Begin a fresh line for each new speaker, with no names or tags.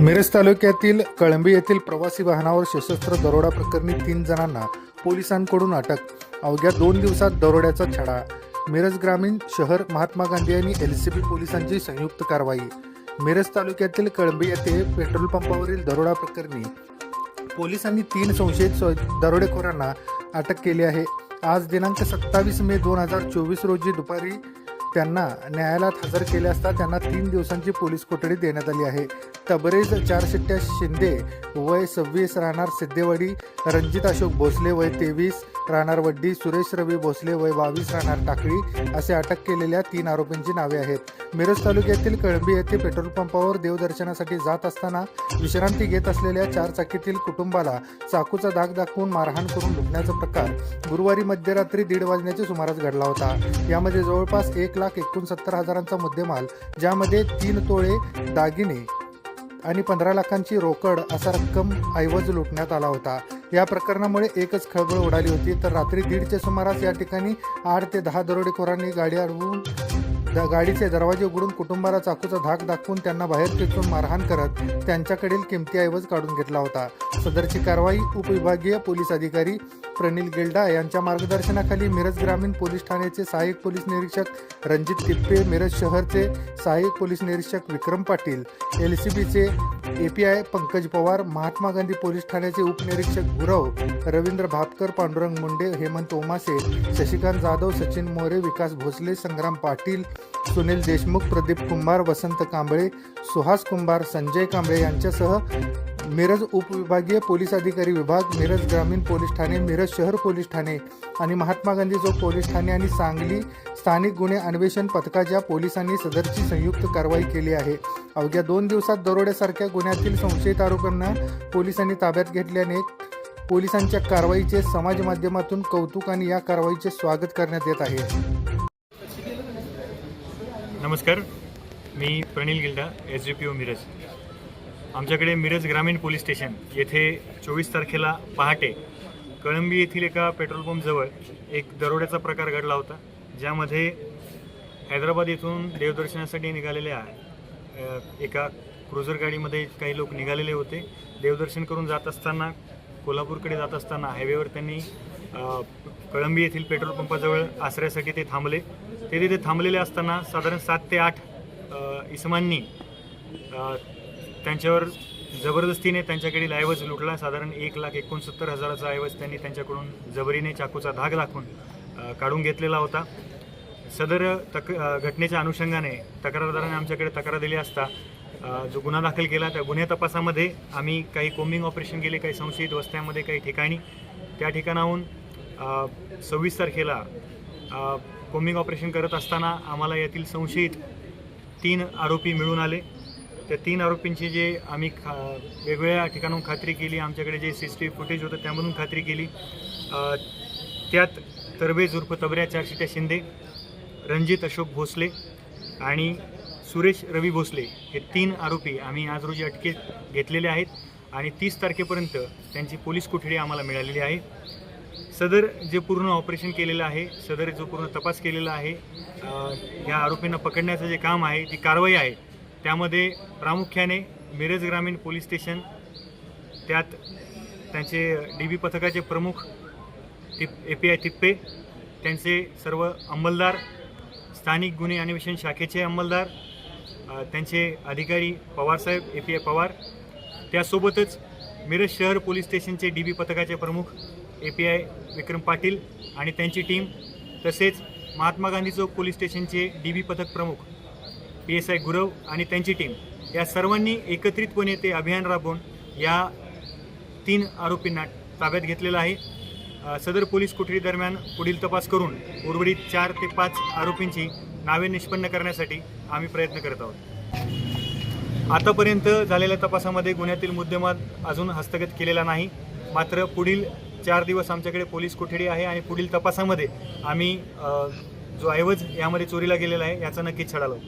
मिरज तालुक्यातील कळंबी येथील प्रवासी वाहनावर सशस्त्र दरोडा प्रकरणी तीन जणांना पोलिसांकडून अटक. अवघ्या दोन दिवसात दरोड्याचा छडा. मिरज ग्रामीण शहर महात्मा गांधी आणि बी पोलिसांची संयुक्त कारवाई. मिरज तालुक्यातील कळंबी येथे पेट्रोल पंपावरील दरोडा प्रकरणी पोलिसांनी तीन संशयित स- दरोडेखोरांना अटक केली आहे. आज दिनांक सत्तावीस मे दोन हजार चोवीस रोजी दुपारी त्यांना न्यायालयात हजर केले असता त्यांना तीन दिवसांची पोलीस कोठडी देण्यात आली आहे. तबरेज चारशिट्ट्या शिंदे वय सव्वीस राहणार सिद्धेवाडी रणजित अशोक भोसले वय तेवीस राहणार वड्डी सुरेश रवी भोसले वय बावीस राहणार टाकळी असे अटक केलेल्या तीन आरोपींची नावे आहेत. मिरज तालुक्यातील कळंबी येथे पेट्रोल पंपावर देवदर्शनासाठी जात असताना विश्रांती घेत असलेल्या चारचाकीतील कुटुंबाला चाकूचा धाक दाखवून मारहाण करून लुटण्याचा प्रकार गुरुवारी मध्यरात्री दीड वाजण्याच्या सुमारास घडला होता. यामध्ये जवळपास एक लाख एकोणसत्तर हजारांचा मुद्देमाल ज्यामध्ये तीन तोळे दागिने आणि पंधरा लाखांची रोकड असा रक्कम ऐवज लुटण्यात आला होता. या प्रकरणामुळे एकच खळबळ उडाली होती. तर रात्री दीडच्या सुमारास या ठिकाणी आठ ते दहा दरोडेखोरांनी गाडी अडवून गाडीचे दरवाजे उघडून कुटुंबाला चाकूचा धाक दाखवून त्यांना बाहेर खेचून मारहाण करत त्यांच्याकडील किमती ऐवज काढून घेतला होता. सदरची कारवाई उपविभागीय पोलीस अधिकारी प्रनिल गिल्डा यांच्या मार्गदर्शनाखाली मिरज ग्रामीण पोलीस ठाण्याचे सहाय्यक पोलीस निरीक्षक रणजित तिप्पे मिरज शहरचे सहाय्यक पोलीस निरीक्षक विक्रम पाटील एल सी बीचे A P I Pankaj Pawar Mahatma Gandhi police ठाण्याचे उपनिरीक्षक गुरव रवींद्र भापकर पांडुरंग मुंडे हेमंत ओमासे शशिकांत जाधव सचिन मोरे विकास भोसले संग्राम पाटील सुनील देशमुख प्रदीप कुंभार वसंत कांबळे सुहास कुंभार संजय कांबळे यांच्यासह मिरज उपविभागीय पोलीस अधिकारी विभाग मिरज ग्रामीण पोलीस ठाणे मिरज शहर पोलीस ठाणे आणि महात्मा गांधी चौक पोलीस ठाणे आणि सांगली स्थानिक गुन्हे अन्वेषण पथकाच्या पोलिसांनी सदरची संयुक्त कारवाई केली आहे. अवघ्या दोन दिवसात दरोड्यासारख्या गुन्ह्यातील संशयित आरोपांना पोलिसांनी ताब्यात घेतल्याने पोलिसांच्या कारवाईचे समाज माध्यमातून कौतुक आणि या कारवाईचे स्वागत करण्यात येत आहे.
नमस्कार मी Pranil Gilda S D P O Miraj. आमच्याकडे मिरज ग्रामीण पोलीस स्टेशन येथे चोवीस तारखेला पहाटे कळंबी येथील एका पेट्रोल पंपजवळ एक दरोड्याचा प्रकार घडला होता ज्यामध्ये हैदराबाद येथून देवदर्शनासाठी निघालेल्या एका क्रुझर गाडीमध्ये काही लोक निघालेले होते. देवदर्शन करून जात असताना कोल्हापूरकडे जात असताना हायवेवर त्यांनी कळंबी येथील पेट्रोल पंपाजवळ आश्रयासाठी ते थांबले. ते तिथे थांबलेले असताना साधारण सात ते आठ इसमांनी त्यांच्यावर जबरदस्तीने त्यांच्याकडील ऐवज लुटला. साधारण एक लाख एकोणसत्तर हजाराचा ऐवज त्यांनी त्यांच्याकडून जबरीने चाकूचा धाग दाखवून काढून घेतलेला होता. सदर तक घटनेच्या अनुषंगाने तक्रारदाराने आमच्याकडे तक्रार दिली असता जो गुन्हा दाखल केला त्या गुन्हे तपासामध्ये आम्ही काही कोम्बिंग ऑपरेशन केले काही संशयित वस्त्यामध्ये काही ठिकाणी. त्या ठिकाणाहून सव्वीस तारखेला कोम्बिंग ऑपरेशन करत असताना आम्हाला यातील संशयित तीन आरोपी मिळून आले. त्या तीन आरोपींची जे आम्ही खा वेगवेगळ्या ठिकाणाहून खात्री केली आमच्याकडे जे C C T V footage होतं त्यामधून खात्री केली. त्यात तरबेज उर्फ तबऱ्या चारशिट्या शिंदे रणजित अशोक भोसले आणि सुरेश रवी भोसले हे तीन आरोपी आम्ही आज रोजी अटकेत घेतलेले आहेत आणि तीस तारखेपर्यंत त्यांची पोलीस कोठडी आम्हाला मिळालेली आहे. सदर जे पूर्ण ऑपरेशन केलेलं आहे सदर जो पूर्ण तपास केलेला आहे या आरोपींना पकडण्याचं जे काम आहे ती कारवाई आहे. त्यामध्ये प्रामुख्याने मिरज ग्रामीण पोलीस स्टेशन त्यात त्यांचे डी बी पथकाचे प्रमुख टिप ए पी आय तिप्पे त्यांचे सर्व अंमलदार स्थानिक गुन्हे अन्वेषण शाखेचे अंमलदार त्यांचे अधिकारी पवारसाहेब ए पी आय पवार. त्यासोबतच मिरज शहर पोलीस स्टेशनचे डी बी पथकाचे प्रमुख A P I Vikram Patil आणि त्यांची टीम तसेच महात्मा गांधी चौक पोलीस स्टेशनचे डी बी पथक प्रमुख पी एस आय गुरव आणि त्यांची टीम. या सर्वांनी एकत्रितपणे ते अभियान राबवून या तीन आरोपींना ताब्यात घेतलेलं आहे. सदर पोलीस कोठडी दरम्यान पुढील तपास करून उर्वरित चार ते पाच आरोपींची नावे निष्पन्न करण्यासाठी आम्ही प्रयत्न करत आहोत. आतापर्यंत झालेल्या तपासामध्ये गुन्ह्यातील मुद्देमाल अजून हस्तगत केलेला नाही. मात्र पुढील चार दिवस आमच्याकडे पोलीस कोठडी आहे आणि पुढील तपासामध्ये आम्ही जो ऐवज यामध्ये चोरीला गेलेला आहे याचा नक्कीच छडा लावू